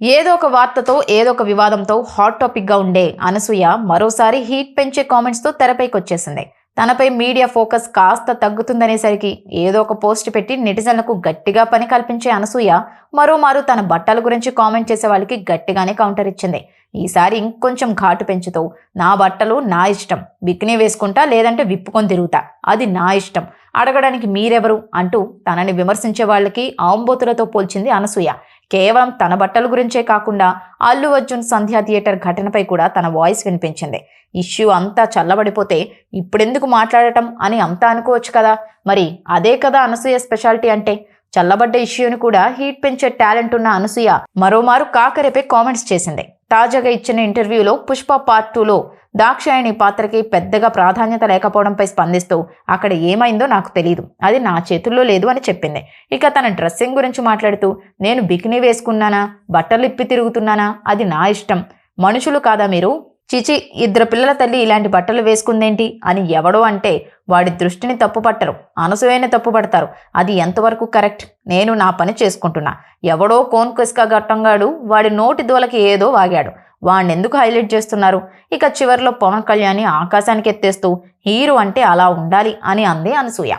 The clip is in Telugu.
ఏదో ఒక వార్తతో ఏదో ఒక వివాదంతో హాట్ టాపిక్గా ఉండే అనసూయ మరోసారి హీట్ పెంచే కామెంట్స్తో తెరపైకి వచ్చేసింది తనపై మీడియా ఫోకస్ కాస్త తగ్గుతుందనేసరికి ఏదో ఒక పోస్ట్ పెట్టి నెటిజన్లకు గట్టిగా పని కల్పించే అనసూయ మరోమారు తన బట్టల గురించి కామెంట్ చేసే వాళ్ళకి గట్టిగానే కౌంటర్ ఇచ్చింది. ఈసారి ఇంకొంచెం ఘాటు పెంచుతూ నా బట్టలు నా ఇష్టం బిక్ని వేసుకుంటా లేదంటే విప్పుకొని తిరుగుతా అది నా ఇష్టం అడగడానికి మీరెవరు అంటూ తనని విమర్శించే వాళ్ళకి ఆంబోతులతో పోల్చింది అనసూయ. కేవలం తన బట్టల గురించే కాకుండా అల్లు అర్జున్ సంధ్యా థియేటర్ ఘటనపై కూడా తన వాయిస్ వినిపించింది. ఇష్యూ అంతా చల్లబడిపోతే ఇప్పుడెందుకు మాట్లాడటం అని అంతా అనుకోవచ్చు కదా? మరి అదే కదా అనసూయ స్పెషాలిటీ అంటే? చల్లబడ్డ ఇష్యూని కూడా హీట్ పెంచే టాలెంట్ ఉన్న అనసూయ మరోమారు కాకరేపే కామెంట్స్ చేసింది. తాజాగా ఇచ్చిన ఇంటర్వ్యూలో పుష్ప పార్ట్ టూలో దాక్షాయణి పాత్రకి పెద్దగా ప్రాధాన్యత లేకపోవడంపై స్పందిస్తూ అక్కడ ఏమైందో నాకు తెలియదు అది నా చేతుల్లో లేదు అని చెప్పింది. ఇక తన డ్రెస్సింగ్ గురించి మాట్లాడుతూ నేను బికినీ వేసుకున్నానా? బట్టలు ఇప్పి తిరుగుతున్నానా? అది నా ఇష్టం. మనుషులు కాదా మీరు? చిచి ఇద్దరు పిల్లల తల్లి ఇలాంటి బట్టలు వేసుకుందేంటి? అని ఎవడో అంటే వాడి దృష్టిని తప్పుపట్టరు. అనసూయని తప్పుపడతారు. అది ఎంతవరకు కరెక్ట్? నేను నా పని చేసుకుంటున్నా. ఎవడో కోన్ కుస్కా గట్టంగాడు వాడి నోటి దూలకి ఏదో వాగాడు. వాడిని ఎందుకు హైలైట్ చేస్తున్నారు? ఇక చివరిలో పవన్ కళ్యాణ్ని ఆకాశానికి ఎత్తేస్తూ హీరో అంటే అలా ఉండాలి అని అంది అనసూయ.